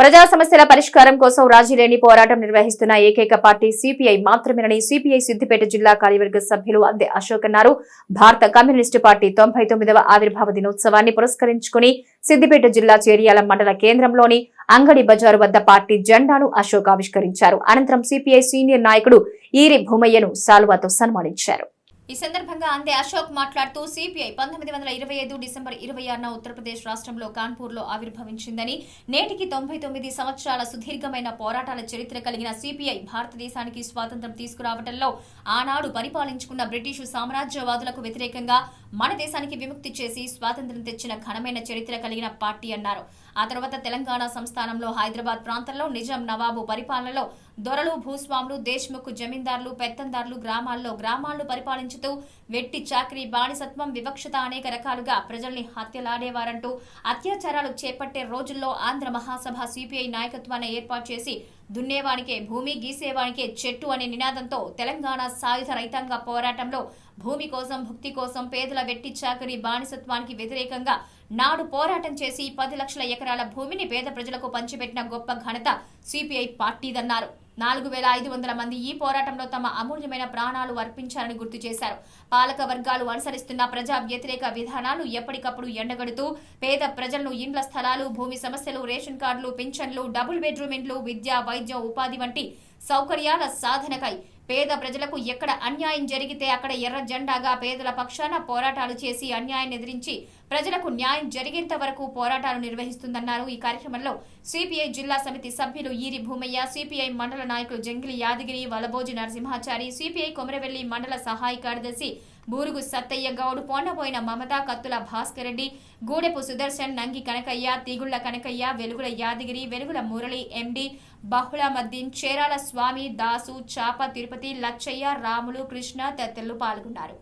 ప్రజా సమస్యల పరిష్కారం కోసం రాజీలేని పోరాటం నిర్వహిస్తున్న ఏకైక పార్టీ సిపిఐ మాత్రమేనని సిపిఐ సిద్దిపేట జిల్లా కార్యవర్గ సభ్యులు అందే అశోక్ అన్నారు. భారత కమ్యూనిస్టు పార్టీ తొంభై తొమ్మిదవ ఆవిర్భావ దినోత్సవాన్ని పురస్కరించుకుని సిద్దిపేట జిల్లా చేరియాల మండల కేంద్రంలోని అంగడి బజారు వద్ద పార్టీ జెండాను అశోక్ ఆవిష్కరించారు. అనంతరం సిపిఐ సీనియర్ నాయకుడు ఈరి భూమయ్యను సాల్వాతో సన్మానించారు. ఈ సందర్భంగా అందే అశోక్ మాట్లాడుతూ సిపిఐ పంతొమ్మిది వందల ఇరవై ఐదు డిసెంబర్ ఇరవై ఆరున ఉత్తరప్రదేశ్ రాష్ట్రంలో కాన్పూర్లో ఆవిర్భవించిందని నేటికి తొంభై తొమ్మిది సంవత్సరాల సుదీర్ఘమైన పోరాటాల చరిత్ర కలిగిన సిపిఐ భారతదేశానికి స్వాతంత్రం తీసుకురావడంలో ఆనాడు పరిపాలించుకున్న బ్రిటిషు సామ్రాజ్యవాదులకు వ్యతిరేకంగా మన దేశానికి విముక్తి చేసి స్వాతంత్రం తెచ్చిన ఘనమైన చరిత్ర కలిగిన పార్టీ అన్నారు. ఆ తర్వాత తెలంగాణ సంస్థానంలో హైదరాబాద్ ప్రాంతంలో నిజాం నవాబు పరిపాలనలో దొరలు భూస్వాములు దేశ్ముఖ్ జమీందారులు పెత్తందారులు గ్రామాల్లో గ్రామాలను పరిపాలించుతూ వెట్టి చాకరీ బానిసత్వం వివక్షత అనేక రకాలుగా ప్రజల్ని హత్యలాడేవారంటూ అత్యాచారాలు చేపట్టే రోజుల్లో ఆంధ్ర మహాసభ సిపిఐ నాయకత్వాన్ని ఏర్పాటు చేసి దున్నేవానికే భూమి గీసేవానికే చెట్టు అనే నినాదంతో తెలంగాణ సాయుధ రైతాంగ పోరాటంలో భూమి కోసం భుక్తి కోసం పేదల వెట్టి చాకరీ బానిసత్వానికి వ్యతిరేకంగా నాడు పోరాటం చేసి పది లక్షల ఎకరాల భూమిని పేద ప్రజలకు పంచిపెట్టిన గొప్ప ఘనత సిపిఐ పార్టీదన్నారు. నాలుగు వేల ఐదు వందల మంది ఈ పోరాటంలో తమ అమూల్యమైన ప్రాణాలు అర్పించారని గుర్తు చేశారు. పాలక వర్గాలు అనుసరిస్తున్న ప్రజా వ్యతిరేక విధానాలు ఎప్పటికప్పుడు ఎండగడుతూ పేద ప్రజలను ఇండ్ల స్థలాలు భూమి సమస్యలు రేషన్ కార్డులు పింఛన్లు డబుల్ బెడ్రూమ్ ఇండ్లు విద్య వైద్యం ఉపాధి వంటి సౌకర్యాల సాధనకై పేద ప్రజలకు ఎక్కడ అన్యాయం జరిగితే అక్కడ ఎర్ర జెండాగా పేదల పక్షాన పోరాటాలు చేసి అన్యాయాన్ని ఎదిరించి ప్రజలకు న్యాయం జరిగేంత వరకు పోరాటాలు నిర్వహిస్తుందన్నారు. ఈ కార్యక్రమంలో సిపిఐ జిల్లా సమితి సభ్యులు ఈరి భూమయ్య సిపిఐ మండల నాయకులు జంగిలి యాదగిరి వలబోజి నరసింహాచారి సిపిఐ కొమరవెల్లి మండల సహాయ కార్యదర్శి బూరుగు సత్తయ్య గౌడ్ పోండపోయిన మమతా కత్తుల భాస్కర్ రెడ్డి గూడెపు సుదర్శన్ నంగి కనకయ్య తీగుళ్ళ కనకయ్య వెలుగుల యాదగిరి వెలుగుల మురళి ఎండి బహుళమద్దీన్ చేరాల స్వామి దాసు చాప తిరుపతి లచ్చయ్య రాములు కృష్ణ తదితరులు పాల్గొన్నారు.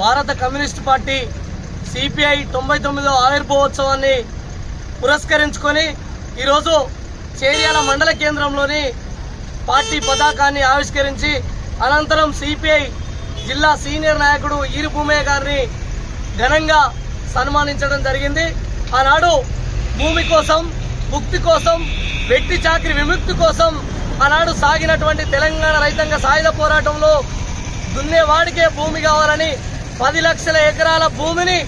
భారత కమ్యూనిస్ట్ పార్టీ సిపిఐ తొంభై తొమ్మిదో ఆవిర్భావోత్సవాన్ని పురస్కరించుకొని ఈరోజు చేర్యాల మండల కేంద్రంలోని పార్టీ పతాకాన్ని ఆవిష్కరించి అనంతరం సిపిఐ జిల్లా సీనియర్ నాయకుడు ఈరు భూమయ్య గారిని ఘనంగా సన్మానించడం జరిగింది. ఆనాడు భూమి కోసం ముక్తి కోసం వెట్టి చాకరి విముక్తి కోసం ఆనాడు సాగినటువంటి తెలంగాణ రైతాంగ సాయుధ పోరాటంలో దున్నేవాడికే భూమి కావాలని పది లక్షల ఎకరాల భూమిని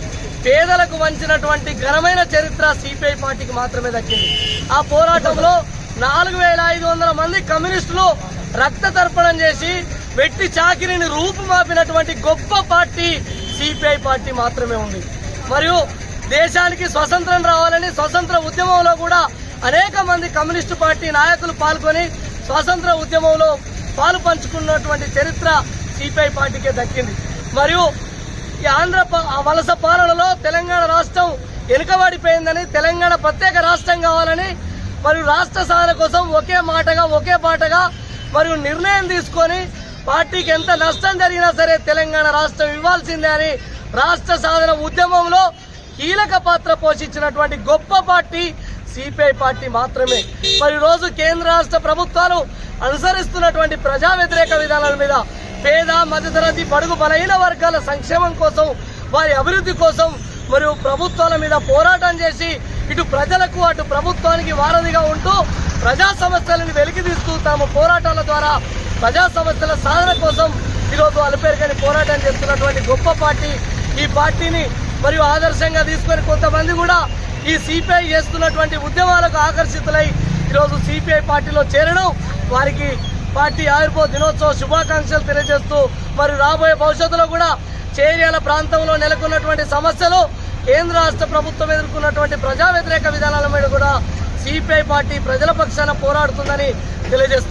పేదలకు వంచినటువంటి ఘనమైన చరిత్ర సిపిఐ పార్టీకి మాత్రమే దక్కింది. ఆ పోరాటంలో నాలుగు వేల ఐదు వందల మంది కమ్యూనిస్టులు రక్త తర్పణం చేసి వెట్టి చాకిరిని రూపుమాపినటువంటి గొప్ప పార్టీ సిపిఐ పార్టీ మాత్రమే ఉంది. మరియు దేశానికి స్వతంత్రం రావాలని స్వతంత్ర ఉద్యమంలో కూడా అనేక మంది కమ్యూనిస్టు పార్టీ నాయకులు పాల్గొని స్వాతంత్ర ఉద్యమంలో పాలు పంచుకున్నటువంటి చరిత్ర సిపిఐ పార్టీకే దక్కింది. మరియు ఈ ఆంధ్ర వలస పాలనలో తెలంగాణ రాష్ట్రం వెనుకబడిపోయిందని తెలంగాణ ప్రత్యేక మరియు రాష్ట్ర సాధన కోసం ఒకే మాటగా ఒకే పాటగా మరియు నిర్ణయం తీసుకొని పార్టీకి ఎంత నష్టం జరిగినా సరే తెలంగాణ రాష్ట్రం ఇవ్వాల్సిందే అని రాష్ట్ర సాధన ఉద్యమంలో కీలక పాత్ర పోషించినటువంటి గొప్ప పార్టీ సిపిఐ పార్టీ మాత్రమే. మరి రోజు కేంద్ర రాష్ట్ర ప్రభుత్వాలు అనుసరిస్తున్నటువంటి ప్రజా వ్యతిరేక విధానాల మీద పేద మధ్యతరగతి పడుగు బలహీన వర్గాల సంక్షేమం కోసం వారి అభివృద్ధి కోసం మరియు ప్రభుత్వాల మీద పోరాటం చేసి ఇటు ప్రజలకు అటు ప్రభుత్వానికి వారధిగా ఉంటూ ప్రజా సమస్యలను వెలికి తీస్తూ తమ పోరాటాల ద్వారా ప్రజా సమస్యల సాధన కోసం ఈరోజు అలుపేరుగని పోరాటం చేస్తున్నటువంటి గొప్ప పార్టీ. ఈ పార్టీని మరియు ఆదర్శంగా తీసుకొని కొంతమంది కూడా ఈ సిపిఐ చేస్తున్నటువంటి ఉద్యమాలకు ఆకర్షితులై ఈరోజు సిపిఐ పార్టీలో చేరడం వారికి పార్టీ ఆవిర్భావ దినోత్సవ శుభాకాంక్షలు తెలియజేస్తూ మరి రాబోయే భవిష్యత్తులో కూడా చేరియాల ప్రాంతంలో నెలకొన్నటువంటి సమస్యలు కేంద్ర రాష్ట్ర ప్రభుత్వం ఎదుర్కొన్నటువంటి ప్రజా వ్యతిరేక విధానాల మీద కూడా సిపిఐ పార్టీ ప్రజల పక్షాన పోరాడుతుందని తెలియజేస్తుంది.